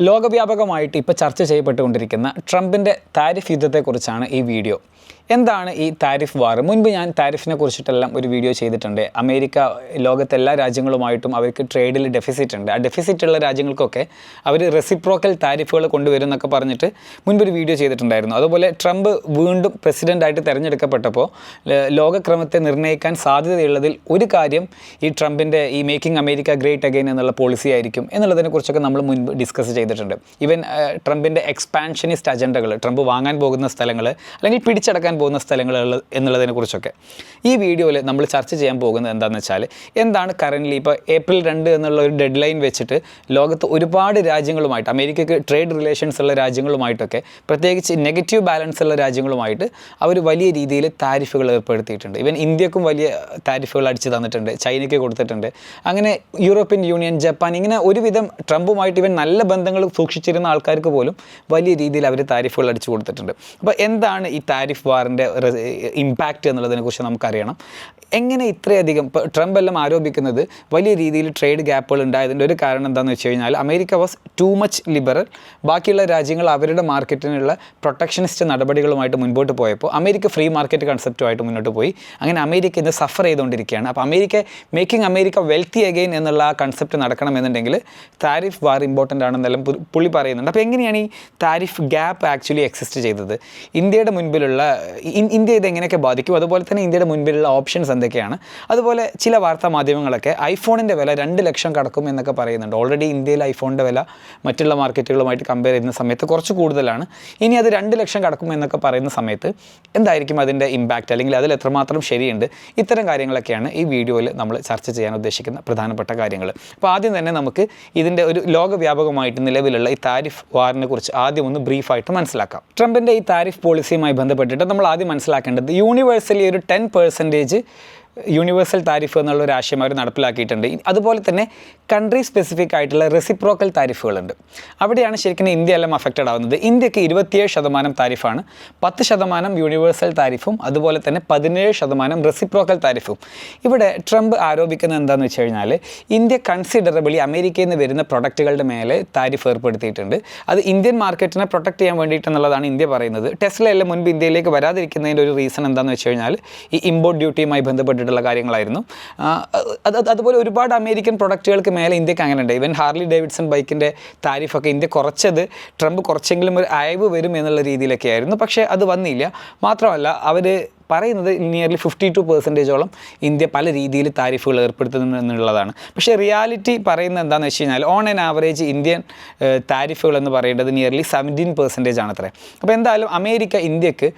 ലോകവ്യാപകമായിട്ട് ഇപ്പോൾ ചർച്ച ചെയ്യപ്പെട്ടുകൊണ്ടിരിക്കുന്ന ട്രംപിന്റെ താരിഫ് യുദ്ധത്തെക്കുറിച്ചാണ് ഈ വീഡിയോ. എന്താണ് ഈ താരിഫ് വാർ മുൻപ് ഞാൻ താരിഫിനെ കുറിച്ചിട്ടെല്ലാം ഒരു വീഡിയോ ചെയ്തിട്ടുണ്ട്. അമേരിക്ക ലോകത്തെ എല്ലാ രാജ്യങ്ങളുമായിട്ടും അവർക്ക് ട്രേഡിൽ ഡെഫിസിറ്റ് ഉണ്ട്. ആ ഡെഫിസിറ്റ് ഉള്ള രാജ്യങ്ങൾക്കൊക്കെ അവർ റെസിപ്രോക്കൽ താരിഫുകൾ കൊണ്ടുവരും എന്നൊക്കെ പറഞ്ഞിട്ട് മുൻപൊരു വീഡിയോ ചെയ്തിട്ടുണ്ടായിരുന്നു. അതുപോലെ ട്രംപ് വീണ്ടും പ്രസിഡന്റായിട്ട് തിരഞ്ഞെടുക്കപ്പെട്ടപ്പോൾ ലോകക്രമത്തെ നിർണയിക്കാൻ സാധ്യതയുള്ളതിൽ ഒരു കാര്യം ഈ ട്രംപിന്റെ ഈ മേക്കിംഗ് അമേരിക്ക ഗ്രേറ്റ് അഗെയിൻ എന്നുള്ള പോളിസി ആയിരിക്കും എന്നുള്ളതിനെക്കുറിച്ചൊക്കെ നമ്മൾ മുൻപ് ഡിസ്കസ് ചെയ്തിട്ടുണ്ട്. ഈവൻ ട്രംപിന്റെ എക്സ്പാൻഷനിസ്റ്റ് അജണ്ടകൾ ട്രംപ് വാങ്ങാൻ പോകുന്ന സ്ഥലങ്ങൾ അല്ലെങ്കിൽ പിടിച്ചടക്കാൻ പോകുന്ന സ്ഥലങ്ങൾ എന്നുള്ളതിനെ കുറിച്ചൊക്കെ. ഈ വീഡിയോയിൽ നമ്മൾ ചർച്ച ചെയ്യാൻ പോകുന്നത് എന്താണെന്ന് വെച്ചാൽ എന്താണ് കറന്റ്ലി ഇപ്പോൾ ഏപ്രിൽ രണ്ട് എന്നുള്ള ഒരു ഡെഡ് ലൈൻ വെച്ചിട്ട് ലോകത്ത് ഒരുപാട് രാജ്യങ്ങളുമായിട്ട് അമേരിക്കയ്ക്ക് ട്രേഡ് റിലേഷൻസ് ഉള്ള രാജ്യങ്ങളുമായിട്ടൊക്കെ പ്രത്യേകിച്ച് നെഗറ്റീവ് ബാലൻസ് ഉള്ള രാജ്യങ്ങളുമായിട്ട് അവർ വലിയ രീതിയിൽ താരിഫുകൾ ഏർപ്പെടുത്തിയിട്ടുണ്ട്. ഇവൻ ഇന്ത്യക്കും വലിയ താരിഫുകൾ അടിച്ചു തന്നിട്ടുണ്ട് ചൈനയ്ക്ക് കൊടുത്തിട്ടുണ്ട്. അങ്ങനെ യൂറോപ്യൻ യൂണിയൻ ജപ്പാൻ ഇങ്ങനെ ഒരുവിധം ട്രംപുമായിട്ട് ഇവൻ നല്ല ബന്ധങ്ങൾ സൂക്ഷിച്ചിരുന്ന ആൾക്കാർക്ക് പോലും വലിയ രീതിയിൽ അവർ താരിഫുകൾ അടിച്ചു കൊടുത്തിട്ടുണ്ട്. അപ്പോൾ എന്താണ് ഈ താരിഫ് വാറിന്റെ ഇമ്പാക്റ്റ് എന്നുള്ളതിനെക്കുറിച്ച് നമുക്കറിയണം. എങ്ങനെ ഇത്രയധികം ഇപ്പോൾ ട്രംപ് എല്ലാം ആരോപിക്കുന്നത് വലിയ രീതിയിൽ ട്രേഡ് ഗ്യാപ്പുകൾ ഉണ്ടായതിന്റെ ഒരു കാരണം എന്താണെന്ന് വെച്ച് കഴിഞ്ഞാൽ America was too much liberal ബാക്കിയുള്ള രാജ്യങ്ങൾ അവരുടെ മാർക്കറ്റിനുള്ള പ്രൊട്ടക്ഷനിസ്റ്റ് നടപടികളുമായിട്ട് മുൻപോട്ട് പോയപ്പോൾ അമേരിക്ക ഫ്രീ മാർക്കറ്റ് കൺസെപ്റ്റുമായിട്ട് മുന്നോട്ട് പോയി. അങ്ങനെ അമേരിക്ക ഇന്ന് സഫർ ചെയ്തുകൊണ്ടിരിക്കുകയാണ്. അപ്പോൾ America making America wealthy again എന്നുള്ള ആ കൺസെപ്റ്റ് നടക്കണമെന്നുണ്ടെങ്കിൽ താരിഫ് വാർ ഇമ്പോർട്ടന്റ് ആണെന്നെല്ലാം പുള്ളി പറയുന്നുണ്ട്. അപ്പോൾ എങ്ങനെയാണ് ഈ താരിഫ് ഗ്യാപ്പ് ആക്ച്വലി എക്സിസ്റ്റ് ചെയ്തത്? ഇന്ത്യയുടെ മുൻപിലുള്ള ഇന്ത്യ ഇത് എങ്ങനെയൊക്കെ ബാധിക്കും? അതുപോലെ തന്നെ ഇന്ത്യയുടെ മുൻപിലുള്ള ഓപ്ഷൻസ് എന്തൊക്കെയാണ്? അതുപോലെ ചില വാർത്താ മാധ്യമങ്ങളൊക്കെ ഐഫോണിന്റെ വില രണ്ട് ലക്ഷം കടക്കും എന്നൊക്കെ പറയുന്നുണ്ട്. ഓൾറെഡി ഇന്ത്യയിൽ ഐഫോണിന്റെ വില മറ്റുള്ള മാർക്കറ്റുകളുമായിട്ട് കമ്പയർ ചെയ്യുന്ന സമയത്ത് കുറച്ച് കൂടുതലാണ്. ഇനി അത് രണ്ട് ലക്ഷം കടക്കും എന്നൊക്കെ പറയുന്ന സമയത്ത് എന്തായിരിക്കും അതിന്റെ ഇമ്പാക്റ്റ് അല്ലെങ്കിൽ അതിൽ എത്രമാത്രം ശരിയുണ്ട്? ഇത്തരം കാര്യങ്ങളൊക്കെയാണ് ഈ വീഡിയോയിൽ നമ്മൾ ചർച്ച ചെയ്യാൻ ഉദ്ദേശിക്കുന്ന പ്രധാനപ്പെട്ട കാര്യങ്ങൾ. അപ്പോൾ ആദ്യം തന്നെ നമുക്ക് ഇതിന്റെ ഒരു ലോകവ്യാപകമായിട്ട് നിലവിലുള്ള ഈ താരിഫ് വാറിനെ കുറിച്ച് ആദ്യം ഒന്ന് ബ്രീഫായിട്ട് മനസ്സിലാക്കാം. ട്രംപിന്റെ ഈ താരിഫ് പോളിസിയുമായി ബന്ധപ്പെട്ടിട്ട് നമ്മൾ ആദ്യം മനസ്സിലാക്കേണ്ടത് യൂണിവേഴ്സലി ഒരു ടെൻ പെർസെന്റേജ് യൂണിവേഴ്സൽ താരിഫ് എന്നുള്ള ഒരു ആശയം അവർ നടപ്പിലാക്കിയിട്ടുണ്ട്. അതുപോലെ തന്നെ കൺട്രി സ്പെസിഫിക് ആയിട്ടുള്ള റെസിപ്രോക്കൽ താരിഫുകളുണ്ട് അവിടെയാണ് ശരിക്കും ഇന്ത്യ എല്ലാം അഫക്റ്റഡ് ആവുന്നത്. ഇന്ത്യയ്ക്ക് ഇരുപത്തിയേഴ് ശതമാനം താരിഫാണ് പത്ത് ശതമാനം യൂണിവേഴ്സൽ താരിഫും അതുപോലെ തന്നെ പതിനേഴ് ശതമാനം റെസിപ്രോക്കൽ താരിഫും ഇവിടെ ട്രംപ് ആരോപിക്കുന്നത് എന്താണെന്ന് വെച്ച് കഴിഞ്ഞാൽ ഇന്ത്യ കൺസിഡറബിളി അമേരിക്കയിൽ നിന്ന് വരുന്ന പ്രൊഡക്റ്റുകളുടെ മേലെ താരിഫ് ഏർപ്പെടുത്തിയിട്ടുണ്ട്. അത് ഇന്ത്യൻ മാർക്കറ്റിനെ പ്രൊട്ടക്ട് ചെയ്യാൻ വേണ്ടിയിട്ടെന്നുള്ളതാണ് ഇന്ത്യ പറയുന്നത്. ടെസ്ലയെല്ലാം മുൻപ് ഇന്ത്യയിലേക്ക് വരാതിരിക്കുന്നതിന്റെ ഒരു റീസൺ എന്താണെന്ന് വെച്ച് കഴിഞ്ഞാൽ ഈ ഇമ്പോർട്ട് ഡ്യൂട്ടിയുമായി ബന്ധപ്പെട്ടിട്ടുള്ള കാര്യങ്ങളായിരുന്നു. അത് അതുപോലെ ഒരുപാട് അമേരിക്കൻ പ്രൊഡക്റ്റുകൾക്ക് മേലെ ഇന്ത്യയ്ക്ക് അങ്ങനെ ഉണ്ട് ഈവൻ ഹാർലി ഡേവിഡ്സൺ ബൈക്കിന്റെ താരിഫൊക്കെ ഇന്ത്യ കുറച്ചത് ട്രംപ് കുറച്ചെങ്കിലും ഒരു അയവ് വരും എന്നുള്ള രീതിയിലൊക്കെ ആയിരുന്നു പക്ഷേ അത് വന്നില്ല. മാത്രമല്ല അവർ പറയുന്നത് നിയർലി ഫിഫ്റ്റി ടു പെർസെന്റേജോളം ഇന്ത്യ പല രീതിയിൽ താരിഫുകൾ ഏർപ്പെടുത്തുന്നു എന്നുള്ളതാണ്. പക്ഷേ റിയാലിറ്റി പറയുന്നത് എന്താണെന്ന് വെച്ച് കഴിഞ്ഞാൽ ഓൺ ആൻ ആവറേജ് ഇന്ത്യൻ താരിഫുകൾ എന്ന് പറയേണ്ടത് നിയർലി സെവന്റീൻ പെർസെന്റേജ് ആണ് അത്രേ. അപ്പോൾ എന്തായാലും അമേരിക്ക ഇന്ത്യയ്ക്ക്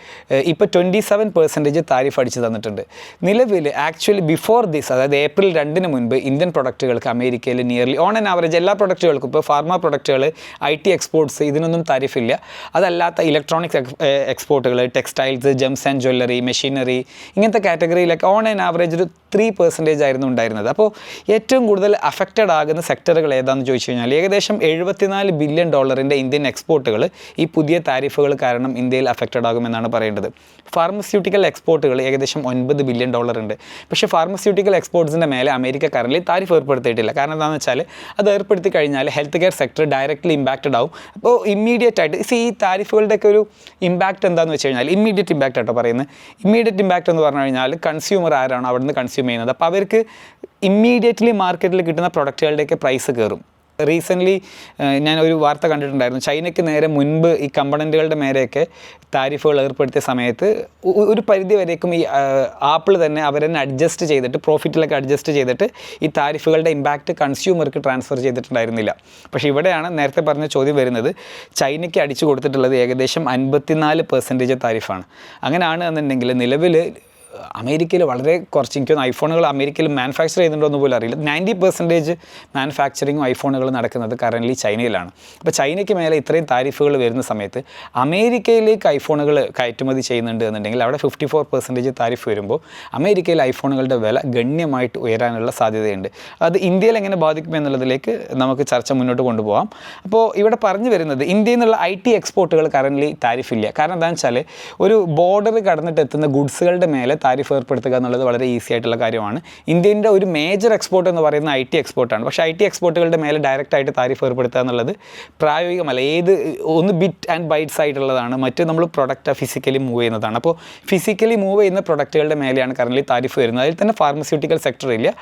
ഇപ്പോൾ ട്വന്റി സെവൻ പെർസെന്റേജ് താരിഫ് അടിച്ചു തന്നിട്ടുണ്ട്. നിലവിൽ ആക്ച്വലി ബിഫോർ ദിസ് അതായത് ഏപ്രിൽ രണ്ടിന് മുൻപ് ഇന്ത്യൻ പ്രൊഡക്റ്റുകൾക്ക് അമേരിക്കയിൽ നിയർലി ഓൺ ആൻ ആവറേജ് എല്ലാ പ്രൊഡക്റ്റുകൾക്കും ഇപ്പോൾ ഫാർമ പ്രൊഡക്റ്റുകൾ ഐ ടി എക്സ്പോർട്സ് ഇതിനൊന്നും താരിഫില്ല. അതല്ലാത്ത electronics എക്സ്പോർട്ടുകൾ textiles gems and jewellery machinery ഇങ്ങനത്തെ കാറ്റഗറിയിലൊക്കെ ഓൺ ആൻ ആവറേജ് ഒരു ത്രീ പെർസെന്റേജ് ആയിരുന്നു ഉണ്ടായിരുന്നത്. അപ്പോൾ ഏറ്റവും കൂടുതൽ അഫക്റ്റഡ് ആകുന്ന സെക്ടറുകൾ ഏതാണെന്ന് ചോദിച്ചു കഴിഞ്ഞാൽ ഏകദേശം എഴുപത്തിനാല് ബില്യൺ ഡോളറിന്റെ ഇന്ത്യൻ എക്സ്പോർട്ടുകൾ ഈ പുതിയ താരിഫുകൾ കാരണം ഇന്ത്യയിൽ അഫക്റ്റഡ് ആകുമെന്നാണ് പറയേണ്ടത്. ഫാർമസ്യൂട്ടിക്കൽ എക്സ്പോർട്ടുകൾ ഏകദേശം ഒൻപത് ബില്യൺ ഡോളർ ഉണ്ട് പക്ഷേ ഫാർമസ്യൂട്ടിക്കൽ എക്സ്പോർട്സിന്റെ മേലെ അമേരിക്ക കറൻലി താരിഫ് ഏർപ്പെടുത്തിയിട്ടില്ല. കാരണം എന്താണെന്ന് വെച്ചാൽ അത് ഏർപ്പെടുത്തി കഴിഞ്ഞാൽ health care sector directly impacted ആവും. അപ്പോൾ ഇമ്മീഡിയറ്റ് ആയിട്ട് ഈ താരിഫുകളുടെയൊക്കെ ഒരു ഇമ്പാക്റ്റ് എന്താണെന്ന് വെച്ച് കഴിഞ്ഞാൽ ഇമ്മീഡിയറ്റ് ഇമ്പാക്റ്റ് ആട്ടോ പറയുന്നത്. ഇമ്മീഡിയറ്റ് ഇമ്പാക്റ്റ് എന്ന് പറഞ്ഞു കഴിഞ്ഞാൽ കൺസ്യൂമർ ആരാണ് അവിടുന്ന് കൺസ്യൂം ചെയ്യുന്നത്. അപ്പോൾ അവർക്ക് ഇമ്മീഡിയറ്റ്ലി മാർക്കറ്റിൽ കിട്ടുന്ന പ്രൊഡക്റ്റുകളുടെയൊക്കെ പ്രൈസ് കയറും റീസെന്റ്ലി ഞാൻ ഒരു വാർത്ത കണ്ടിട്ടുണ്ടായിരുന്നു. ചൈനയ്ക്ക് നേരെ മുൻപ് ഈ കമ്പണന്റുകളുടെ മേലെയൊക്കെ താരിഫുകൾ ഏർപ്പെടുത്തിയ സമയത്ത് ഒരു പരിധി വരേക്കും ഈ ആപ്പിൾ തന്നെ അവരെന്നെ അഡ്ജസ്റ്റ് ചെയ്തിട്ട് പ്രോഫിറ്റിലൊക്കെ അഡ്ജസ്റ്റ് ചെയ്തിട്ട് ഈ താരിഫുകളുടെ ഇമ്പാക്റ്റ് കൺസ്യൂമർക്ക് ട്രാൻസ്ഫർ ചെയ്തിട്ടുണ്ടായിരുന്നില്ല. പക്ഷേ ഇവിടെയാണ് നേരത്തെ പറഞ്ഞ ചോദ്യം വരുന്നത്. ചൈനയ്ക്ക് അടിച്ചു കൊടുത്തിട്ടുള്ളത് ഏകദേശം അൻപത്തിനാല് പെർസെന്റേജ് താരിഫാണ്. അങ്ങനെയാണ് എന്നുണ്ടെങ്കിൽ നിലവിൽ അമേരിക്കയിൽ വളരെ കുറച്ച് എനിക്ക് തോന്നുന്നു ഐഫോണുകൾ അമേരിക്കയിൽ മാനുഫാക്ചർ ചെയ്യുന്നുണ്ടോ എന്ന് പോലും അറിയില്ല. നയന്റി പെർസെന്റേജ് മാനുഫാക്ചറിങ്ങും ഐഫോണുകൾ നടക്കുന്നത് കറന്റ്ലി ചൈനയിലാണ്. അപ്പോൾ ചൈനയ്ക്ക് മേലെ ഇത്രയും താരിഫുകൾ വരുന്ന സമയത്ത് അമേരിക്കയിലേക്ക് ഐഫോണുകൾ കയറ്റുമതി ചെയ്യുന്നുണ്ട് എന്നുണ്ടെങ്കിൽ അവിടെ ഫിഫ്റ്റി ഫോർ പെർസെന്റേജ് താരിഫ് വരുമ്പോൾ അമേരിക്കയിൽ ഐഫോണുകളുടെ വില ഗണ്യമായിട്ട് ഉയരാനുള്ള സാധ്യതയുണ്ട്. അത് ഇന്ത്യയിൽ എങ്ങനെ ബാധിക്കും എന്നുള്ളതിലേക്ക് നമുക്ക് ചർച്ച മുന്നോട്ട് കൊണ്ടുപോകാം അപ്പോൾ ഇവിടെ പറഞ്ഞു വരുന്നത് ഇന്ത്യയിൽ നിന്നുള്ള ഐ ടി എക്സ്പോർട്ടുകൾ കറന്റ്ലി താരിഫില്ല. കാരണം എന്താണെന്ന് വെച്ചാൽ ഒരു ബോർഡർ കടന്നിട്ട് എത്തുന്ന ഗുഡ്സുകളുടെ മേലെ താരിഫ് ഏർപ്പെടുത്തുക എന്നുള്ളത് വളരെ ഈസി ആയിട്ടുള്ള കാര്യമാണ്. ഇന്ത്യന്റെ ഒരു മേജർ എക്സ്പോർട്ട് എന്ന് പറയുന്നത് ഐ ടി എക്സ്പോർട്ടാണ് പക്ഷേ ഐ ടി എക്സ്പോർട്ടുകളുടെ മേലെ ഡയറക്റ്റ് ആയിട്ട് താരിഫ് ഏർപ്പെടുത്തുക എന്നുള്ളത് പ്രായോഗികമല്ല. ഏത് ഒന്ന് ബിറ്റ് ആൻഡ് ബൈറ്റ്സ് ആയിട്ടുള്ളതാണ്. മറ്റ് നമ്മൾ പ്രൊഡക്റ്റ് ഫിസിക്കലി മൂവ് ചെയ്യുന്നതാണ്. അപ്പോൾ ഫിസിക്കലി മൂവ് ചെയ്യുന്ന പ്രൊഡക്റ്റുകളുടെ മേലെയാണ് കറൻലി താരിഫ് വരുന്നത്. അതിൽ തന്നെ ഫാർമസ്യൂട്ടിക്കൽ സെക്ടർ ഇല്ല.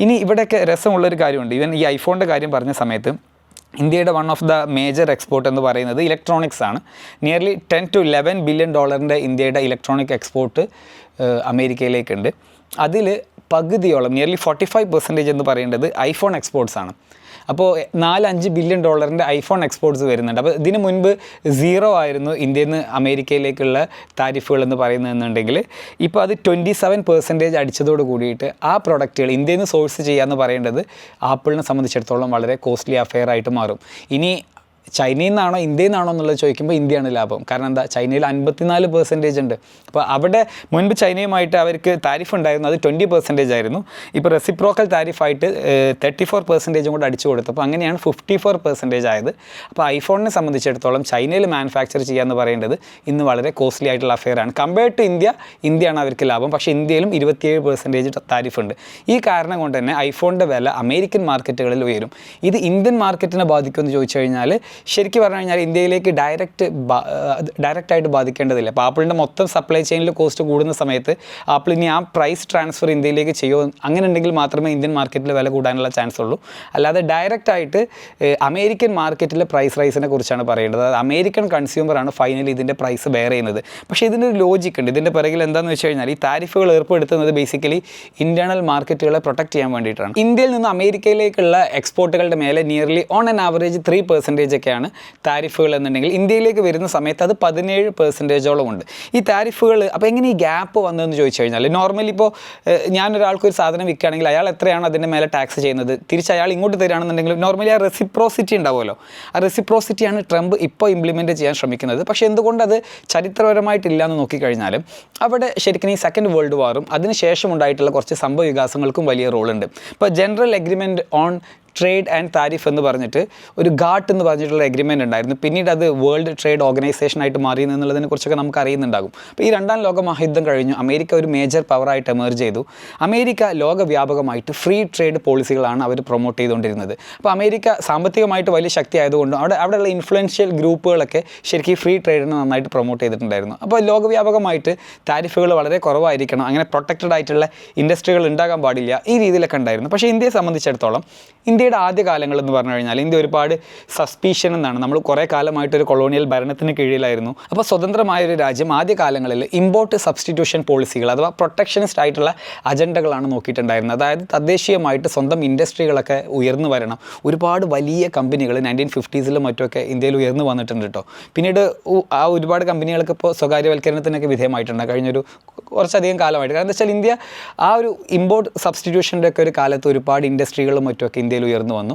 ഇനി ഇവിടെയൊക്കെ രസമുള്ളൊരു കാര്യമുണ്ട്. ഈവൻ ഈ ഐഫോണിന്റെ കാര്യം പറഞ്ഞ സമയത്ത് ഇന്ത്യയുടെ one of the major export എന്ന് പറയുന്നത് ഇലക്ട്രോണിക്സ് ആണ്. Nearly ten to eleven billion ഡോളറിന്റെ ഇന്ത്യയുടെ ഇലക്ട്രോണിക് എക്സ്പോർട്ട് അമേരിക്കയിലേക്കുണ്ട്. അതിൽ പകുതിയോളം നിയർലി ഫോർട്ടി ഫൈവ് പെർസെന്റേജ് എന്ന് പറയേണ്ടത് ഐഫോൺ എക്സ്പോർട്സ് ആണ്. അപ്പോൾ നാല് അഞ്ച് ബില്യൺ ഡോളറിന്റെ ഐഫോൺ എക്സ്പോർട്ട്സ് വരുന്നുണ്ട്. അപ്പോൾ ഇതിനു മുൻപ് സീറോ ആയിരുന്നു ഇന്ത്യയിൽ നിന്ന് അമേരിക്കയിലേക്കുള്ള താരിഫുകൾ എന്ന് പറയുന്നതെന്നുണ്ടെങ്കിൽ ഇപ്പോൾ അത് ട്വന്റി സെവൻ പെർസെന്റേജ് അടിച്ചതോട് കൂടിയിട്ട് ആ പ്രൊഡക്റ്റുകൾ ഇന്ത്യയിൽ നിന്ന് സോഴ്സ് ചെയ്യാമെന്ന് പറയേണ്ടത് ആപ്പിളിനെ സംബന്ധിച്ചിടത്തോളം വളരെ കോസ്റ്റ്ലി അഫെയർ ആയിട്ട് മാറും. ഇനി ചൈനയിൽ നിന്നാണോ ഇന്ത്യയിൽ നിന്നാണോ എന്നുള്ളത് ചോദിക്കുമ്പോൾ ഇന്ത്യയാണ് ലാഭം. കാരണം എന്താ? ചൈനയിൽ അൻപത്തിനാല് പെർസെന്റേജ് ഉണ്ട്. അപ്പോൾ അവിടെ മുൻപ് ചൈനയുമായിട്ട് അവർക്ക് താരിഫ് ഉണ്ടായിരുന്നു. അത് ട്വന്റി പെർസെന്റേജ് ആയിരുന്നു. ഇപ്പോൾ റെസിപ്രോക്കൽ താരിഫായിട്ട് തേർട്ടി ഫോർ പെർസെന്റേജും കൂടെ അടിച്ചു കൊടുത്തു. അപ്പോൾ അങ്ങനെയാണ് ഫിഫ്റ്റി ഫോർ പെർസെന്റേജ് ആയത്. അപ്പോൾ ഐഫോണിനെ സംബന്ധിച്ചിടത്തോളം ചൈനയിൽ മാനുഫാക്ചർ ചെയ്യാമെന്ന് പറയേണ്ടത് ഇന്ന് വളരെ കോസ്റ്റ്ലി ആയിട്ടുള്ള അഫെയറാണ് കമ്പയർഡ് ടു ഇന്ത്യ ഇന്ത്യയാണ് അവർക്ക് ലാഭം. പക്ഷേ ഇന്ത്യയിലും ഇരുപത്തിയേഴ് പെർസെന്റേജ് താരിഫ് ഉണ്ട്. ഈ കാരണം കൊണ്ട് തന്നെ ഐഫോണിന്റെ വില അമേരിക്കൻ മാർക്കറ്റുകളിൽ ഉയരും. ഇത് ഇന്ത്യൻ മാർക്കറ്റിനെ ബാധിക്കുമെന്ന് ചോദിച്ചു കഴിഞ്ഞാൽ ശരിക്കും പറഞ്ഞു കഴിഞ്ഞാൽ ഇന്ത്യയിലേക്ക് ഡയറക്റ്റ് ഡയറക്റ്റായിട്ട് ബാധിക്കേണ്ടതില്ല. അപ്പോൾ ആപ്പിളിന്റെ മൊത്തം സപ്ലൈ ചെയിനിൽ കോസ്റ്റ് കൂടുന്ന സമയത്ത് ആപ്പിൾ ഇനി ആ പ്രൈസ് ട്രാൻസ്ഫർ ഇന്ത്യയിലേക്ക് ചെയ്യുമോ? അങ്ങനെ ഉണ്ടെങ്കിൽ മാത്രമേ ഇന്ത്യൻ മാർക്കറ്റിൽ വില കൂടാനുള്ള ചാൻസ് ഉള്ളൂ. അല്ലാതെ ഡയറക്റ്റായിട്ട് അമേരിക്കൻ മാർക്കറ്റിലെ പ്രൈസ് റൈസിനെ കുറിച്ചാണ് പറയേണ്ടത്. അതായത് അമേരിക്കൻ കൺസ്യൂമറാണ് ഫൈനലി ഇതിന്റെ പ്രൈസ് ബെയർ ചെയ്യുന്നത്. പക്ഷേ ഇതിനൊരു ഒരു ലോജിക്ക് ഉണ്ട്. ഇതിന്റെ പിറകിൽ എന്താണെന്ന് വെച്ച് കഴിഞ്ഞാൽ ഈ താരിഫുകൾ ഏർപ്പെടുത്തുന്നത് ബേസിക്കലി ഇന്റേണൽ മാർക്കറ്റുകളെ പ്രൊട്ടക്ട് ചെയ്യാൻ വേണ്ടിയിട്ടാണ്. ഇന്ത്യയിൽ നിന്ന് അമേരിക്കയിലേക്കുള്ള എക്സ്പോർട്ടുകളുടെ മേലെ nearly on an average three percentage ഒക്കെയാണ് താരിഫുകൾ എന്നുണ്ടെങ്കിൽ ഇന്ത്യയിലേക്ക് വരുന്ന സമയത്ത് അത് പതിനേഴ് പെർസെന്റേജോളം ഉണ്ട്. ഈ താരിഫുകൾ അപ്പോൾ എങ്ങനെ ഈ ഗ്യാപ്പ് വന്നതെന്ന് ചോദിച്ചു കഴിഞ്ഞാൽ നോർമലി ഇപ്പോൾ ഞാനൊരാൾക്ക് ഒരു സാധനം വിൽക്കുകയാണെങ്കിൽ അയാൾ എത്രയാണ് അതിന്റെ മേലെ ടാക്സ് ചെയ്യുന്നത് തിരിച്ച് അയാൾ ഇങ്ങോട്ട് തരികയാണെന്നുണ്ടെങ്കിൽ നോർമലി ആ റെസിപ്രോസിറ്റി ഉണ്ടാവുമല്ലോ. ആ റെസിപ്രോസിറ്റിയാണ് ട്രംപ് ഇപ്പോൾ ഇംപ്ലിമെന്റ് ചെയ്യാൻ ശ്രമിക്കുന്നത്. പക്ഷേ എന്തുകൊണ്ട് അത് ചരിത്രപരമായിട്ടില്ല എന്ന് നോക്കിക്കഴിഞ്ഞാലും അവിടെ ശരിക്കും ഈ സെക്കൻഡ് വേൾഡ് വാറും അതിനുശേഷം ഉണ്ടായിട്ടുള്ള കുറച്ച് സംഭവ വികാസങ്ങൾക്കും വലിയ റോളുണ്ട് ഇപ്പോൾ general agreement on trade and tariff എന്ന് പറഞ്ഞിട്ട് ഒരു ഗാട്ട് എന്ന് പറഞ്ഞിട്ടുള്ള എഗ്രിമെന്റ് ഉണ്ടായിരുന്നു. പിന്നീട് അത് വേൾഡ് ട്രേഡ് ഓർഗനൈസേഷൻ ആയിട്ട് മാറി എന്നുള്ളതിനെ കുറിച്ചൊക്കെ നമുക്ക് അറിയുന്നുണ്ടാകും. അപ്പോൾ ഈ രണ്ടാം ലോക മഹായുദ്ധം കഴിഞ്ഞു. അമേരിക്ക ഒരു മേജർ പവറായിട്ട് എമേർജ് ചെയ്തു. അമേരിക്ക ലോകവ്യാപകമായിട്ട് ഫ്രീ ട്രേഡ് പോളിസികളാണ് അവർ പ്രൊമോട്ട് ചെയ്തുകൊണ്ടിരുന്നത്. അപ്പോൾ അമേരിക്ക സാമ്പത്തികമായിട്ട് വലിയ ശക്തി ആയതുകൊണ്ടും അവിടെ അവിടെയുള്ള ഇൻഫ്ലുവൻഷ്യൽ ഗ്രൂപ്പുകളൊക്കെ ശരിക്കും ഫ്രീ ട്രേഡിനെ നന്നായിട്ട് പ്രൊമോട്ട് ചെയ്തിട്ടുണ്ടായിരുന്നു. അപ്പോൾ ലോകവ്യാപകമായിട്ട് താരിഫുകൾ വളരെ കുറവായിരിക്കണം. അങ്ങനെ പ്രൊട്ടക്റ്റഡ് ആയിട്ടുള്ള ഇൻഡസ്ട്രികൾ ഉണ്ടാകാൻ പാടില്ല. ഈ രീതിയിലൊക്കെ ഉണ്ടായിരുന്നു. പക്ഷേ ഇന്ത്യയെ സംബന്ധിച്ചിടത്തോളം ഇന്ത്യയുടെ ആദ്യ കാലങ്ങൾ എന്ന് പറഞ്ഞു കഴിഞ്ഞാൽ ഇന്ത്യ ഒരുപാട് സസ്പീഷൻ എന്നാണ്. നമ്മൾ കുറേ കാലമായിട്ട് ഒരു കൊളോണിയൽ ഭരണത്തിന് കീഴിലായിരുന്നു. അപ്പോൾ സ്വതന്ത്രമായ ഒരു രാജ്യം ആദ്യ കാലങ്ങളിൽ ഇമ്പോർട്ട് സബ്സ്റ്റിറ്റ്യൂഷൻ പോളിസികൾ അഥവാ പ്രൊട്ടക്ഷനിസ്റ്റ് ആയിട്ടുള്ള അജണ്ടകളാണ് നോക്കിയിട്ടുണ്ടായിരുന്നത്. അതായത് തദ്ദേശീയമായിട്ട് സ്വന്തം ഇൻഡസ്ട്രികളൊക്കെ ഉയർന്നു വരണം. ഒരുപാട് വലിയ കമ്പനികൾ നയന്റീൻ ഫിഫ്റ്റീസിലും മറ്റുമൊക്കെ ഇന്ത്യയിൽ ഉയർന്നു വന്നിട്ടുണ്ട് കേട്ടോ പിന്നീട് ആ ഒരുപാട് കമ്പനികൾക്ക് ഇപ്പോൾ സ്വകാര്യവൽക്കരണത്തിനൊക്കെ വിധേയമായിട്ടുണ്ട്. കഴിഞ്ഞൊരു കുറച്ചധികം കാലമായിട്ട്. കാരണം എന്താ വെച്ചാൽ ഇന്ത്യ ആ ഒരു ഇമ്പോർട്ട് സബ്സ്റ്റിറ്റ്യൂഷന്റെ ഒക്കെ ഒരു കാലത്ത് ഒരുപാട് ഇൻഡസ്ട്രികളും മറ്റുമൊക്കെ ഇന്ത്യയിൽ ഉയർന്നു വന്നു.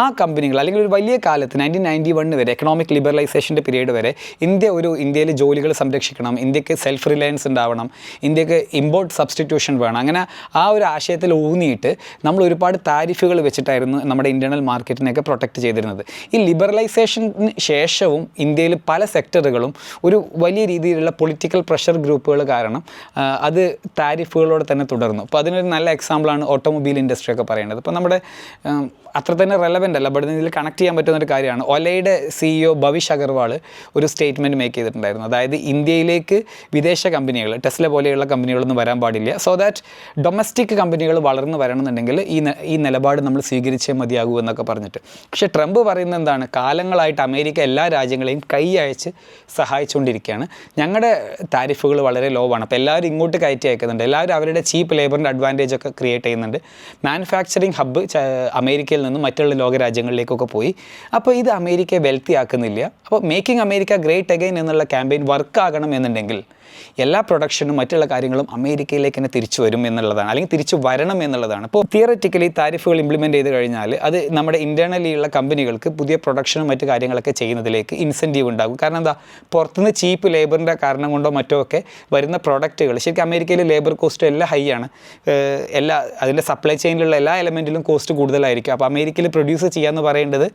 ആ കമ്പനികൾ അല്ലെങ്കിൽ ഒരു വലിയ കാലത്ത് നയന്റീൻ നയന്റി വണ്ണ് വരെ എക്കണോമിക് ലിബറലൈസേഷന്റെ പീരീഡ് വരെ ഇന്ത്യ ഒരു ഇന്ത്യയിലെ ജോലികൾ സംരക്ഷിക്കണം ഇന്ത്യയ്ക്ക് സെൽഫ് റിലയൻസ് ഉണ്ടാവണം ഇന്ത്യയ്ക്ക് ഇമ്പോർട്ട് സബ്സ്റ്റിറ്റ്യൂഷൻ വേണം. അങ്ങനെ ആ ഒരു ആശയത്തിൽ ഊന്നിയിട്ട് നമ്മൾ ഒരുപാട് താരിഫുകൾ വെച്ചിട്ടായിരുന്നു നമ്മുടെ ഇന്റേർണൽ മാർക്കറ്റിനെയൊക്കെ പ്രൊട്ടക്റ്റ് ചെയ്തിരുന്നത്. ഈ ലിബറലൈസേഷന് ശേഷവും ഇന്ത്യയിൽ പല സെക്ടറുകളും ഒരു വലിയ രീതിയിലുള്ള പൊളിറ്റിക്കൽ പ്രഷർ ഗ്രൂപ്പുകൾ കാരണം അത് താരിഫുകളോടെ തന്നെ തുടർന്നു. അപ്പോൾ അതിനൊരു നല്ല എക്സാമ്പിളാണ് ഓട്ടോമൊബൈൽ ഇൻഡസ്ട്രി ഒക്കെ പറയുന്നത്. ഇപ്പോൾ നമ്മുടെ അത്ര തന്നെ റെലവെന്റ് അല്ല ബട്ട് ഇതിൽ കണക്ട് ചെയ്യാൻ പറ്റുന്ന ഒരു കാര്യമാണ്. ഒലയുടെ സിഇഒ ഭവിഷ് അഗർവാൾ ഒരു സ്റ്റേറ്റ്മെന്റ് മേക്ക് ചെയ്തിട്ടുണ്ടായിരുന്നു. അതായത് ഇന്ത്യയിലേക്ക് വിദേശ കമ്പനികൾ ടെസ്ല പോലെയുള്ള കമ്പനികളൊന്നും വരാൻ പാടില്ല. സോ ദാറ്റ് ഡൊമസ്റ്റിക് കമ്പനികൾ വളർന്നു വരണമെന്നുണ്ടെങ്കിൽ ഈ ഈ നിലപാട് നമ്മൾ സ്വീകരിച്ചേ മതിയാകൂ എന്നൊക്കെ പറഞ്ഞിട്ട്. പക്ഷേ ട്രംപ് പറയുന്നത് എന്താണ്? കാലങ്ങളായിട്ട് അമേരിക്ക എല്ലാ രാജ്യങ്ങളെയും കൈ അയച്ച് സഹായിച്ചുകൊണ്ടിരിക്കുകയാണ്. ഞങ്ങളുടെ താരിഫുകൾ വളരെ ലോ ആണ്. അപ്പോൾ എല്ലാവരും ഇങ്ങോട്ട് കയറ്റി അയക്കുന്നുണ്ട്. എല്ലാവരും അവരുടെ ചീപ്പ് ലേബറിന്റെ അഡ്വാന്റേജ് ഒക്കെ ക്രിയേറ്റ് ചെയ്യുന്നുണ്ട്. മാനുഫാക്ചറിങ് ഹബ്ബ് അമേരിക്കയിൽ നിന്നും മറ്റുള്ള ലോക രാജ്യങ്ങളിലേക്കൊക്കെ പോയി. അപ്പോൾ ഇത് അമേരിക്കയെ വെൽത്തി ആക്കുന്നില്ല. അപ്പോൾ മേക്കിംഗ് അമേരിക്ക ഗ്രേറ്റ് അഗൈൻ എന്നുള്ള ക്യാമ്പയിൻ വർക്ക് ആകണം എന്നുണ്ടെങ്കിൽ എല്ലാ പ്രൊഡക്ഷനും മറ്റുള്ള കാര്യങ്ങളും അമേരിക്കയിലേക്ക് തന്നെ തിരിച്ചു വരും എന്നുള്ളതാണ് അല്ലെങ്കിൽ തിരിച്ചു വരണം എന്നുള്ളതാണ്. ഇപ്പോൾ തിയററ്റിക്കലി താരിഫുകൾ ഇംപ്ലിമെന്റ് ചെയ്ത് കഴിഞ്ഞാൽ അത് നമ്മുടെ ഇന്റേർണലി ഉള്ള കമ്പനികൾക്ക് പുതിയ പ്രൊഡക്ഷനും മറ്റു കാര്യങ്ങളൊക്കെ ചെയ്യുന്നതിലേക്ക് ഇൻസെന്റീവ് ഉണ്ടാകും. കാരണം എന്താ? പുറത്തുനിന്ന് ചീപ്പ് ലേബറിന്റെ കാരണം കൊണ്ടോ മറ്റോ ഒക്കെ വരുന്ന പ്രൊഡക്റ്റുകൾ ശരിക്കും അമേരിക്കയിലെ ലേബർ കോസ്റ്റ് എല്ലാം ഹൈ ആണ്. എല്ലാ അതിന്റെ സപ്ലൈ ചെയിനിലുള്ള എല്ലാ എലമെന്റിലും കോസ്റ്റ് കൂടുതലായിരിക്കും. അപ്പോൾ അമേരിക്കയിൽ പ്രൊഡ്യൂസ് ചെയ്യാമെന്ന് പറയേണ്ടത്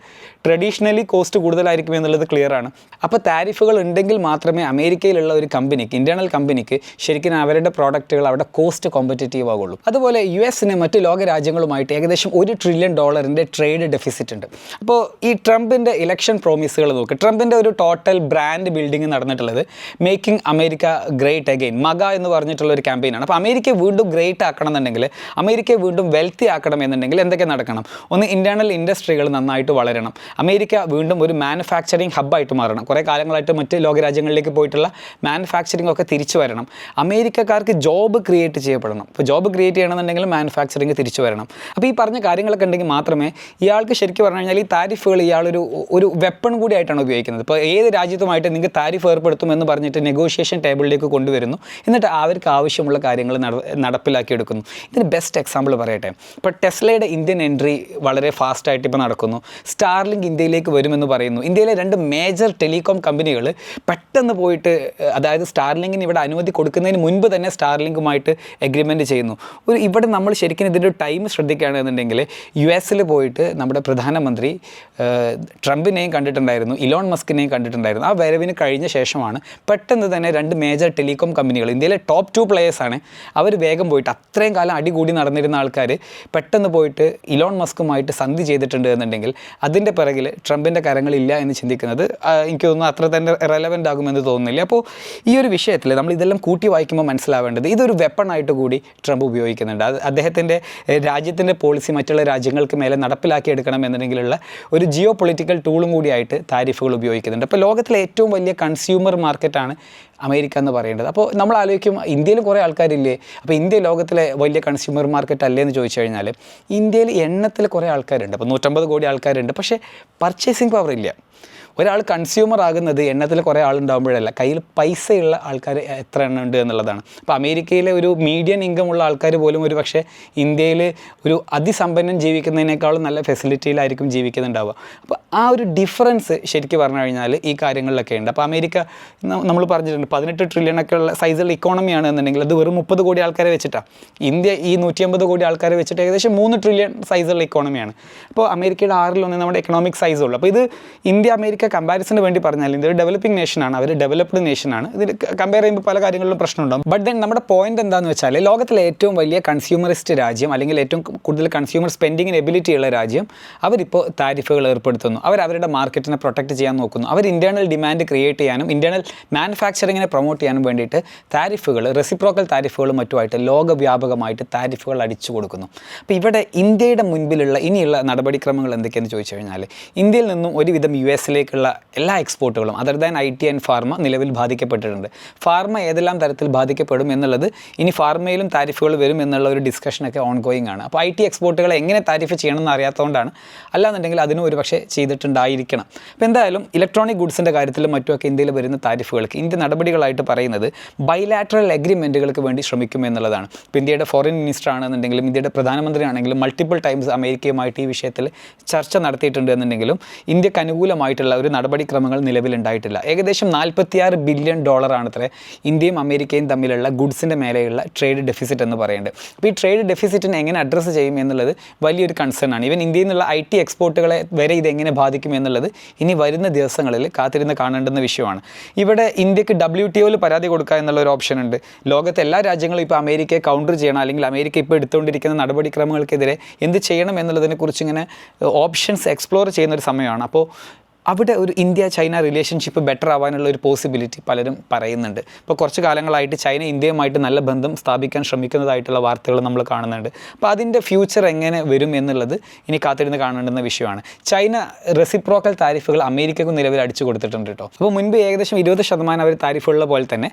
ട്രഡീഷണലി കോസ്റ്റ് കൂടുതലായിരിക്കും എന്നുള്ളത് ക്ലിയർ ആണ്. അപ്പോൾ താരിഫുകൾ ഉണ്ടെങ്കിൽ മാത്രമേ അമേരിക്കയിലുള്ള ഒരു കമ്പനിക്ക് ഇന്റേർണൽ കമ്പനിക്ക് ശരിക്കും അവരുടെ പ്രോഡക്റ്റുകൾ അവിടെ കോസ്റ്റ് കോമ്പറ്റേറ്റീവ് ആകുള്ളൂ അതുപോലെ യു എസിന് മറ്റ് ലോക രാജ്യങ്ങളുമായിട്ട് ഏകദേശം ഒരു ട്രില്യൺ ഡോളറിന്റെ ട്രേഡ് ഡെഫിസിറ്റ് ഉണ്ട്. അപ്പോൾ ഈ ട്രംപിന്റെ ഇലക്ഷൻ പ്രോമിസുകൾ നോക്ക്. ട്രംപിന്റെ ഒരു ടോട്ടൽ ബ്രാൻഡ് ബിൽഡിംഗ് നടന്നിട്ടുള്ളത് making America great again MAGA എന്ന് പറഞ്ഞിട്ടുള്ള ഒരു ക്യാമ്പയിനാണ് അപ്പോൾ അമേരിക്ക വീണ്ടും ഗ്രേറ്റ് ആക്കണം എന്നുണ്ടെങ്കിൽ അമേരിക്കയെ വീണ്ടും വെൽത്തി ആക്കണം എന്നുണ്ടെങ്കിൽ എന്തൊക്കെ നടക്കണം? ഒന്ന് ഇന്റേർണൽ ഇൻഡസ്ട്രികൾ നന്നായിട്ട് വളരണം. അമേരിക്ക വീണ്ടും ഒരു മാനുഫാക്ചറിങ് ഹബ്ബായിട്ട് മാറണം. കുറേ കാലങ്ങളായിട്ട് മറ്റ് ലോകരാജ്യങ്ങളിലേക്ക് പോയിട്ടുള്ള മാനുഫാക്ചറിങ് ഒക്കെ തിരിച്ചു വരണം. അമേരിക്കക്കാർക്ക് ജോബ് ക്രിയേറ്റ് ചെയ്യപ്പെടണം. ഇപ്പോൾ ജോബ് ക്രിയേറ്റ് ചെയ്യണമെന്നുണ്ടെങ്കിൽ മാനുഫാക്ചറിങ് തിരിച്ചു വരണം. അപ്പോൾ ഈ പറഞ്ഞ കാര്യങ്ങളൊക്കെ ഉണ്ടെങ്കിൽ മാത്രമേ ഇയാൾക്ക് ശരിക്കും പറഞ്ഞു കഴിഞ്ഞാൽ ഈ താരിഫുകൾ ഇയാളൊരു ഒരു വെപ്പൺ കൂടി ആയിട്ടാണ് ഉപയോഗിക്കുന്നത്. ഇപ്പോൾ ഏത് രാജ്യത്തുമായിട്ട് നിങ്ങൾക്ക് താരിഫ് ഏർപ്പെടുത്തും എന്ന് പറഞ്ഞിട്ട് നെഗോഷിയേഷൻ ടേബിളിലേക്ക് കൊണ്ടുവരുന്നു. എന്നിട്ട് അവർക്ക് ആവശ്യമുള്ള കാര്യങ്ങൾ നടപ്പിലാക്കിയെടുക്കുന്നു. ഇതിന് ബെസ്റ്റ് എക്സാമ്പിൾ പറയട്ടെ. ഇപ്പോൾ ടെസ്ലയുടെ ഇന്ത്യൻ എൻട്രി വളരെ ഫാസ്റ്റായിട്ട് ഇപ്പോൾ നടക്കുന്നു. സ്റ്റാർലിങ്ക് ഇന്ത്യയിലേക്ക് വരുമെന്ന് പറയുന്നു. ഇന്ത്യയിലെ രണ്ട് മേജർ ടെലികോം കമ്പനികൾ പെട്ടെന്ന് പോയിട്ട് അതായത് അതായത് സ്റ്റാർലിങ്കിന് ഇവിടെ അനുമതി കൊടുക്കുന്നതിന് മുൻപ് തന്നെ സ്റ്റാർലിങ്കുമായിട്ട് എഗ്രിമെന്റ് ചെയ്യുന്നു. ഒരു ഇവിടെ നമ്മൾ ശരിക്കും ഇതിന്റെ ടൈം ശ്രദ്ധിക്കുകയാണെന്നുണ്ടെങ്കിൽ യു എസിൽ പോയിട്ട് നമ്മുടെ പ്രധാനമന്ത്രി ട്രംപിനെയും കണ്ടിട്ടുണ്ടായിരുന്നു ഇലോൺ മസ്കിനെയും കണ്ടിട്ടുണ്ടായിരുന്നു. ആ വരവിന് കഴിഞ്ഞ ശേഷമാണ് പെട്ടെന്ന് തന്നെ രണ്ട് മേജർ ടെലികോം കമ്പനികൾ ഇന്ത്യയിലെ ടോപ്പ് ടു പ്ലേയേഴ്സാണ് അവർ വേഗം പോയിട്ട് അത്രയും കാലം അടികൂടി നടന്നിരുന്ന ആൾക്കാർ പെട്ടെന്ന് പോയിട്ട് ഇലോൺ മസ്കുമായിട്ട് സന്ധി ചെയ്തിട്ടുണ്ട് എന്നുണ്ടെങ്കിൽ അതിന്റെ പിറകിൽ ട്രംപിന്റെ കരങ്ങളില്ല എന്ന് ചിന്തിക്കുന്നത് എനിക്ക് തോന്നുന്നു അത്ര തന്നെ റെലവന്റ് ആകുമെന്ന് തോന്നുന്നില്ല. അപ്പോൾ ഈ ഒരു വിഷയത്തിൽ നമ്മൾ ഇതെല്ലാം കൂട്ടി വായിക്കുമ്പോൾ മനസ്സിലാവേണ്ടത് ഇതൊരു വെപ്പണായിട്ട് കൂടി ട്രംപ് ഉപയോഗിക്കുന്നുണ്ട്. അത് അദ്ദേഹത്തിന്റെ രാജ്യത്തിന്റെ പോളിസി മറ്റുള്ള രാജ്യങ്ങൾക്ക് മേലെ നടപ്പിലാക്കിയെടുക്കണം എന്നുണ്ടെങ്കിലുള്ള ഒരു ജിയോ പൊളിറ്റിക്കൽ ടൂളും കൂടിയായിട്ട് താരിഫുകൾ ഉപയോഗിക്കുന്നുണ്ട്. അപ്പോൾ ലോകത്തിലെ ഏറ്റവും വലിയ കൺസ്യൂമർ മാർക്കറ്റാണ് അമേരിക്ക എന്ന് പറയേണ്ടത്. അപ്പോൾ നമ്മൾ ആലോചിക്കും ഇന്ത്യയിൽ കുറേ ആൾക്കാരില്ലേ? അപ്പോൾ ഇന്ത്യ ലോകത്തിലെ വലിയ കൺസ്യൂമർ മാർക്കറ്റ് അല്ലേ എന്ന് ചോദിച്ചു കഴിഞ്ഞാൽ ഇന്ത്യയിൽ എണ്ണത്തിൽ കുറേ ആൾക്കാരുണ്ട്. അപ്പോൾ നൂറ്റമ്പത് കോടി ആൾക്കാരുണ്ട്. പക്ഷേ പർച്ചേസിങ് പവർ ഇല്ല. ഒരാൾ കൺസ്യൂമർ ആകുന്നത് എണ്ണത്തിൽ കുറേ ആളുണ്ടാകുമ്പോഴല്ല കയ്യിൽ പൈസയുള്ള ആൾക്കാർ എത്ര എണ്ണം ഉണ്ട് എന്നുള്ളതാണ്. അപ്പോൾ അമേരിക്കയിലെ ഒരു മീഡിയൻ ഇൻകം ഉള്ള ആൾക്കാർ പോലും ഒരു പക്ഷേ ഇന്ത്യയിൽ ഒരു അതിസമ്പന്നം ജീവിക്കുന്നതിനേക്കാളും നല്ല ഫെസിലിറ്റിയിലായിരിക്കും ജീവിക്കുന്നുണ്ടാവുക. അപ്പോൾ ആ ഒരു ഡിഫറൻസ് ശരിക്കും പറഞ്ഞു കഴിഞ്ഞാൽ ഈ കാര്യങ്ങളിലൊക്കെ ഉണ്ട്. അപ്പോൾ അമേരിക്ക നമ്മൾ പറഞ്ഞിട്ടുണ്ട് പതിനെട്ട് ട്രില്യൺ ഒക്കെ ഉള്ള സൈസുള്ള ഇക്കോണമിയാണ് എന്നുണ്ടെങ്കിൽ അത് വെറും മുപ്പത് കോടി ആൾക്കാരെ വെച്ചിട്ടാണ് ഇന്ത്യ ഈ നൂറ്റി അമ്പത് കോടി ആൾക്കാരെ വെച്ചിട്ട് ഏകദേശം മൂന്ന് ട്രില്യൺ സൈസുള്ള ഇക്കോണമിയാണ് അപ്പോൾ അമേരിക്കയുടെ ആറിലൊന്ന് നമ്മുടെ എക്കണോമിക് സൈസ് ഉള്ളു. അപ്പോൾ ഇത് ഇന്ത്യ അമേരിക്ക കമ്പാരിസന് വേണ്ടി പറഞ്ഞാൽ ഇന്ത്യ ഒരു ഡെവലപ്പിംഗ് നേഷനാണ് അവർ ഡെവലപ്ഡ് നേഷനാണ് ഇതിൽ കമ്പയർ ചെയ്യുമ്പോൾ പല കാര്യങ്ങളിലും പ്രശ്നമുണ്ടാകും ബട്ട് ദെൻ നമ്മുടെ പോയിന്റ് എന്താണെന്ന് വെച്ചാൽ ലോകത്തിലെ ഏറ്റവും വലിയ കൺസ്യൂമറിസ്റ്റ് രാജ്യം അല്ലെങ്കിൽ ഏറ്റവും കൂടുതൽ കൺസ്യൂമർ സ്പെൻഡിങ്ങിന് എബിലിറ്റി ഉള്ള രാജ്യം അവരിപ്പോൾ താരിഫുകൾ ഏർപ്പെടുത്തുന്നു. അവർ അവരുടെ മാർക്കറ്റിനെ പ്രൊട്ടക്ട് ചെയ്യാൻ നോക്കുന്നു. അവർ ഇന്റേർണൽ ഡിമാൻഡ് ക്രിയേറ്റ് ചെയ്യാനും ഇന്റേർണൽ മാനുഫാക്ചറിങ്ങിനെ പ്രൊമോട്ട് ചെയ്യാൻ വേണ്ടിയിട്ട് താരിഫുകൾ റെസിപ്രോക്കൽ താരിഫുകളും മറ്റുമായിട്ട് ലോകവ്യാപകമായിട്ട് താരിഫുകൾ അടിച്ചു കൊടുക്കുന്നു. അപ്പോൾ ഇവിടെ ഇന്ത്യയുടെ മുൻപിലുള്ള ഇനിയുള്ള നടപടിക്രമങ്ങൾ എന്തൊക്കെയെന്ന് ചോദിച്ചു കഴിഞ്ഞാൽ ഇന്ത്യയിൽ നിന്നും ഒരുവിധം യു എസിലേക്കുള്ള എല്ലാ എക്സ്പോർട്ടുകളും other than I T and pharma നിലവിൽ ബാധിക്കപ്പെട്ടിട്ടുണ്ട്. ഫാർമ ഏതെല്ലാം തരത്തിൽ ബാധിക്കപ്പെടും എന്നുള്ളത് ഇനി ഫാർമയിലും താരിഫുകൾ വരും എന്നുള്ള ഒരു ഡിസ്കഷനൊക്കെ ഓൺ ഗോയിങ് ആണ്. അപ്പോൾ ഐ ടി എക്സ്പോർട്ടുകളെ എങ്ങനെ താരിഫ് ചെയ്യണമെന്ന് അറിയാത്തതുകൊണ്ടാണ്. അല്ലാന്നുണ്ടെങ്കിൽ അതിനും ഒരു പക്ഷേ ചെയ്തിട്ടുണ്ടായിരിക്കണം. അപ്പോൾ എന്തായാലും ഇലക്ട്രോണിക് ഗുഡ്സിന്റെ കാര്യത്തിലും മറ്റുമൊക്കെ ഇന്ത്യയിൽ വരുന്ന താരിഫുകൾക്ക് ഇന്ത്യ നടപടികളായിട്ട് പറയുന്നത് ബൈലാറ്ററൽ അഗ്രിമെന്റുകൾക്ക് വേണ്ടി ശ്രമിക്കും എന്നുള്ളതാണ്. ഇപ്പോൾ ഇന്ത്യയുടെ ഫോറിൻ മിനിസ്റ്റർ ആണെന്നുണ്ടെങ്കിലും ഇന്ത്യയുടെ പ്രധാനമന്ത്രി ആണെങ്കിലും മൾട്ടിപ്പിൾ ടൈംസ് അമേരിക്കയുമായിട്ട് ഈ വിഷയത്തിൽ ചർച്ച നടത്തിയിട്ടുണ്ട് എന്നുണ്ടെങ്കിലും ഇന്ത്യയ്ക്ക് അനുകൂലമായിട്ടുള്ള ഒരു നടപടിക്രമങ്ങൾ നിലവിലുണ്ടായിട്ടില്ല. ഏകദേശം നാൽപ്പത്തിയാറ് ബില്യൺ ഡോളറാണ് അത്ര ഇന്ത്യയും അമേരിക്കയും തമ്മിലുള്ള ഗുഡ്സിന്റെ മേലെയുള്ള ട്രേഡ് ഡെഫിസിറ്റ് എന്ന് പറയുന്നത് അപ്പോൾ ഈ ട്രേഡ് ഡെഫിസിറ്റിനെ എങ്ങനെ അഡ്രസ്സ് ചെയ്യും എന്നുള്ളത് വലിയൊരു കൺസേൺ ആണ്. ഈവൻ ഇന്ത്യയിൽ നിന്നുള്ള ഐ ടി എക്സ്പോർട്ടുകളെ വരെ ഇത് എങ്ങനെ ബാധിക്കും എന്നുള്ളത് ഇനി വരുന്ന ദിവസങ്ങളിൽ കാത്തിരുന്ന് കാണേണ്ടുന്ന വിഷയമാണ്. ഇവിടെ ഇന്ത്യയ്ക്ക് ടി ഒയിൽ പരാതി കൊടുക്കുക എന്നുള്ള ഒരു ഓപ്ഷൻ ഉണ്ട്. ലോകത്തെ എല്ലാ രാജ്യങ്ങളും ഇപ്പോൾ അമേരിക്കയെ കൗണ്ടർ ചെയ്യണം അല്ലെങ്കിൽ അമേരിക്ക ഇപ്പോൾ എടുത്തുകൊണ്ടിരിക്കുന്ന നടപടിക്രമങ്ങൾക്കെതിരെ എന്ത് ചെയ്യണം എന്നുള്ളതിനെക്കുറിച്ച് ഇങ്ങനെ ഓപ്ഷൻസ് എക്സ്പ്ലോർ ചെയ്യുന്ന ഒരു സമയമാണ്. അപ്പോൾ അവിടെ ഒരു ഇന്ത്യ ചൈന റിലേഷൻഷിപ്പ് ബെറ്റർ ആവാനുള്ള ഒരു പോസിബിലിറ്റി പലരും പറയുന്നുണ്ട്. ഇപ്പോൾ കുറച്ച് കാലങ്ങളായിട്ട് ചൈന ഇന്ത്യയുമായിട്ട് നല്ല ബന്ധം സ്ഥാപിക്കാൻ ശ്രമിക്കുന്നതായിട്ടുള്ള വാർത്തകൾ നമ്മൾ കാണുന്നുണ്ട്. അപ്പോൾ അതിന്റെ ഫ്യൂച്ചർ എങ്ങനെ വരും എന്നുള്ളത് ഇനി കാത്തിരുന്ന് കാണേണ്ടുന്ന വിഷയമാണ്. ചൈന റെസിപ്രോക്കൽ താരിഫുകൾ അമേരിക്കക്ക് നിലവിൽ അടിച്ചു കൊടുത്തിട്ടുണ്ട് കേട്ടോ അപ്പോൾ മുൻപ് ഏകദേശം ഇരുപത് ശതമാനം അവർ താരിഫുള്ള പോലെ തന്നെ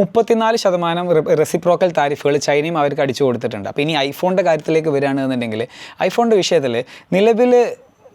മുപ്പത്തിനാല് ശതമാനം റെസിപ്രോക്കൽ താരിഫുകൾ ചൈനയും അവർക്ക് അടിച്ചു കൊടുത്തിട്ടുണ്ട്. അപ്പോൾ ഇനി ഐഫോണിന്റെ കാര്യത്തിലേക്ക് വരികയാണെന്നുണ്ടെങ്കിൽ ഐഫോണിന്റെ വിഷയത്തിൽ നിലവിൽ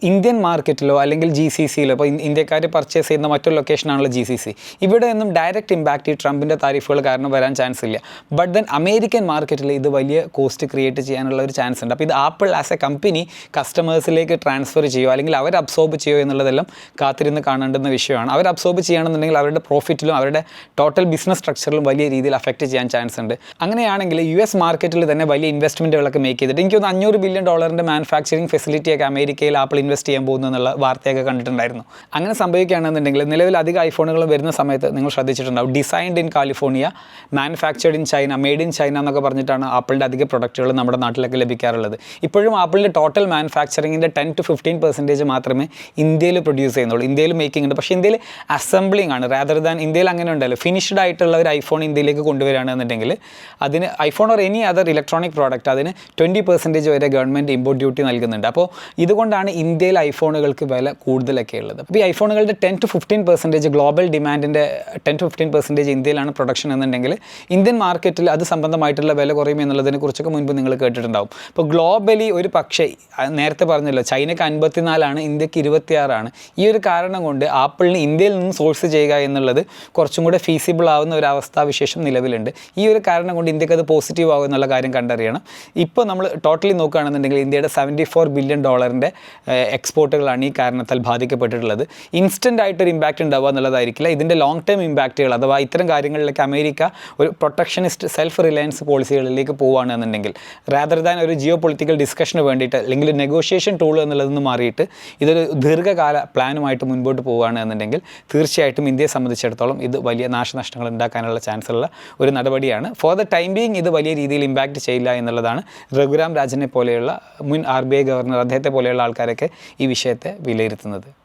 ഇന്ത്യൻ മാർക്കറ്റിലോ അല്ലെങ്കിൽ ജി സി സിയിലോ ഇപ്പോൾ ഇന്ത്യക്കാർ പർച്ചേസ് ചെയ്യുന്ന മറ്റൊരു ലൊക്കേഷനാണല്ലോ ജി സി സി ഇവിടെ നിന്നും ഡയറക്റ്റ് ഇമ്പാക്റ്റ് ഈ ട്രംപിന്റെ താരിഫുകൾ കാരണം വരാൻ ചാൻസ് ഇല്ല. ബട്ട് ദെൻ അമേരിക്കൻ മാർക്കറ്റിൽ ഇത് വലിയ കോസ്റ്റ് ക്രിയേറ്റ് ചെയ്യാനുള്ള ഒരു ചാൻസ് ഉണ്ട്. അപ്പോൾ ഇത് ആപ്പിൾ ആസ് എ കമ്പനി കസ്റ്റമേഴ്സിലേക്ക് ട്രാൻസ്ഫർ ചെയ്യുമോ അല്ലെങ്കിൽ അവർ അബ്സോർബ് ചെയ്യുമോ എന്നുള്ളതെല്ലാം കാത്തിരുന്ന് കാണേണ്ടുന്ന വിഷയമാണ്. അവർ അബ്സോർബ് ചെയ്യണമെന്നുണ്ടെങ്കിൽ അവരുടെ പ്രോഫിറ്റിലും അവരുടെ ടോട്ടൽ ബിസിനസ് സ്ട്രക്ചറിലും വലിയ രീതിയിൽ അഫക്റ്റ് ചെയ്യാൻ ചാൻസ് ഉണ്ട്. അങ്ങനെയാണെങ്കിൽ യു എസ് മാർക്കറ്റിൽ തന്നെ വലിയ ഇൻവെസ്റ്റ്മെന്റുകളൊക്കെ മേക്ക് ചെയ്തിട്ട് എനിക്ക് തോന്നുന്നു അഞ്ഞൂറ് ബില്യൺ ഡോളറിന്റെ മാനുഫാക്ചറിങ് ഫെസിലിറ്റിയൊക്കെ അമേരിക്കയിൽ ആപ്പിൾ ഇൻവെസ്റ്റ് ചെയ്യാൻ പോകുന്നു എന്നുള്ള വാർത്തയൊക്കെ കണ്ടിട്ടുണ്ടായിരുന്നു. അങ്ങനെ സംഭവിക്കുകയാണെന്നുണ്ടെങ്കിൽ നിലവിൽ അധികം ഐഫോണുകൾ വരുന്ന സമയത്ത് നിങ്ങൾ ശ്രദ്ധിച്ചിട്ടുണ്ടാവും. Designed in California manufactured in China made in China എന്നൊക്കെ പറഞ്ഞിട്ടാണ് ആപ്പിളിന്റെ അധിക പ്രൊഡക്റ്റുകൾ നമ്മുടെ നാട്ടിലൊക്കെ ലഭിക്കാറുള്ളത്. ഇപ്പോഴും ആപ്പിളിന്റെ ടോട്ടൽ മാനുഫാക്ചറിങ്ങിന്റെ ടെൻ ടു ഫിഫ്റ്റീൻ പെർസെന്റേജ് മാത്രമേ ഇന്ത്യയിൽ പ്രൊഡ്യൂസ് ചെയ്യുന്നുള്ളൂ. ഇന്ത്യയിൽ മേക്കിംഗ് ഉണ്ട് പക്ഷേ ഇന്ത്യയിൽ അസംബ്ലിംഗ് ആണ്. റാദർ ദാൻ ഇന്ത്യയിൽ അങ്ങനെ ഉണ്ടല്ലോ. ഫിനിഷ്ഡ് ആയിട്ടുള്ള ഒരു ഐഫോൺ ഇന്ത്യയിലേക്ക് കൊണ്ടുവരികയാണെന്നുണ്ടെങ്കിൽ അതിന് iPhone or any other electronic product അതിന് ട്വന്റി പെർസെന്റേജ് വരെ ഗവൺമെന്റ് ഇമ്പോർട്ട് ഡ്യൂട്ടി നൽകുന്നുണ്ട്. അപ്പോൾ ഇതുകൊണ്ടാണ് ഇന്ത്യയിൽ ഐഫോണുകൾക്ക് വില കൂടുതലൊക്കെ ഉള്ളത്. അപ്പോൾ ഈ ഐഫോണുകളുടെ ten to fifteen percentage global ഡിമാൻഡിന്റെ ten to fifteen percentage ഇന്ത്യയിലാണ് പ്രൊഡക്ഷൻ എന്നുണ്ടെങ്കിൽ ഇന്ത്യൻ മാർക്കറ്റിൽ അത് സംബന്ധമായിട്ടുള്ള വില കുറയും എന്നുള്ളതിനെ കുറിച്ചൊക്കെ മുൻപ് നിങ്ങൾ കേട്ടിട്ടുണ്ടാവും. അപ്പോൾ ഗ്ലോബലി ഒരു പക്ഷേ നേരത്തെ പറഞ്ഞല്ലോ ചൈനയ്ക്ക് അൻപത്തിനാലാണ് ഇന്ത്യയ്ക്ക് ഇരുപത്തിയാറാണ്. ഈ ഒരു കാരണം കൊണ്ട് ആപ്പിളിന് ഇന്ത്യയിൽ നിന്ന് സോഴ്സ് ചെയ്യുക എന്നുള്ളത് കുറച്ചും കൂടെ ഫീസിബിൾ ആവുന്ന ഒരു അവസ്ഥാവിശേഷം നിലവിലുണ്ട്. ഈ ഒരു കാരണം കൊണ്ട് ഇന്ത്യയ്ക്ക് അത് പോസിറ്റീവ് ആകും എന്നുള്ള കാര്യം കണ്ടറിയണം. ഇപ്പോൾ നമ്മൾ ടോട്ടലി നോക്കുകയാണെന്നുണ്ടെങ്കിൽ ഇന്ത്യയുടെ സെവന്റി ഫോർ ബില്യൺ ഡോളറിന്റെ എക്സ്പോർട്ടുകളാണ് ഈ കാരണത്താൽ ബാധിക്കപ്പെട്ടിട്ടുള്ളത്. ഇൻസ്റ്റന്റ് ആയിട്ട് ഒരു ഇമ്പാക്റ്റ് ഉണ്ടാവുക എന്നുള്ളതായിരിക്കില്ല. ഇതിന്റെ ലോങ് ടേം ഇമ്പാക്റ്റുകൾ അഥവാ ഇത്തരം കാര്യങ്ങളിലേക്ക് അമേരിക്ക ഒരു പ്രൊട്ടക്ഷനിസ്റ്റ് സെൽഫ് റിലയൻസ് പോളിസികളിലേക്ക് പോവുകയാണെന്നുണ്ടെങ്കിൽ റാദർ ദാൻ ഒരു ജിയോ പൊളിറ്റിക്കൽ ഡിസ്കഷന് വേണ്ടിയിട്ട് അല്ലെങ്കിൽ നെഗോഷിയേഷൻ ടൂൾ എന്നുള്ളതിൽ നിന്ന് മാറിയിട്ട് ഇതൊരു ദീർഘകാല പ്ലാനുമായിട്ട് മുൻപോട്ട് പോവുകയാണ് എന്നുണ്ടെങ്കിൽ തീർച്ചയായിട്ടും ഇന്ത്യയെ സംബന്ധിച്ചിടത്തോളം ഇത് വലിയ നാശനഷ്ടങ്ങൾ ഉണ്ടാക്കാനുള്ള ചാൻസ് ഉള്ള ഒരു നടപടിയാണ്. ഫോർ ദ ടൈം ബീങ് ഇത് വലിയ രീതിയിൽ ഇമ്പാക്റ്റ് ചെയ്യില്ല എന്നുള്ളതാണ് രഘുരാം രാജനെ പോലെയുള്ള മുൻ ആർ ബി ഐ ഗവർണർ അദ്ദേഹത്തെ പോലെയുള്ള ആൾക്കാരൊക്കെ ഈ വിഷയത്തെ വിലയിരുത്തുന്നത്.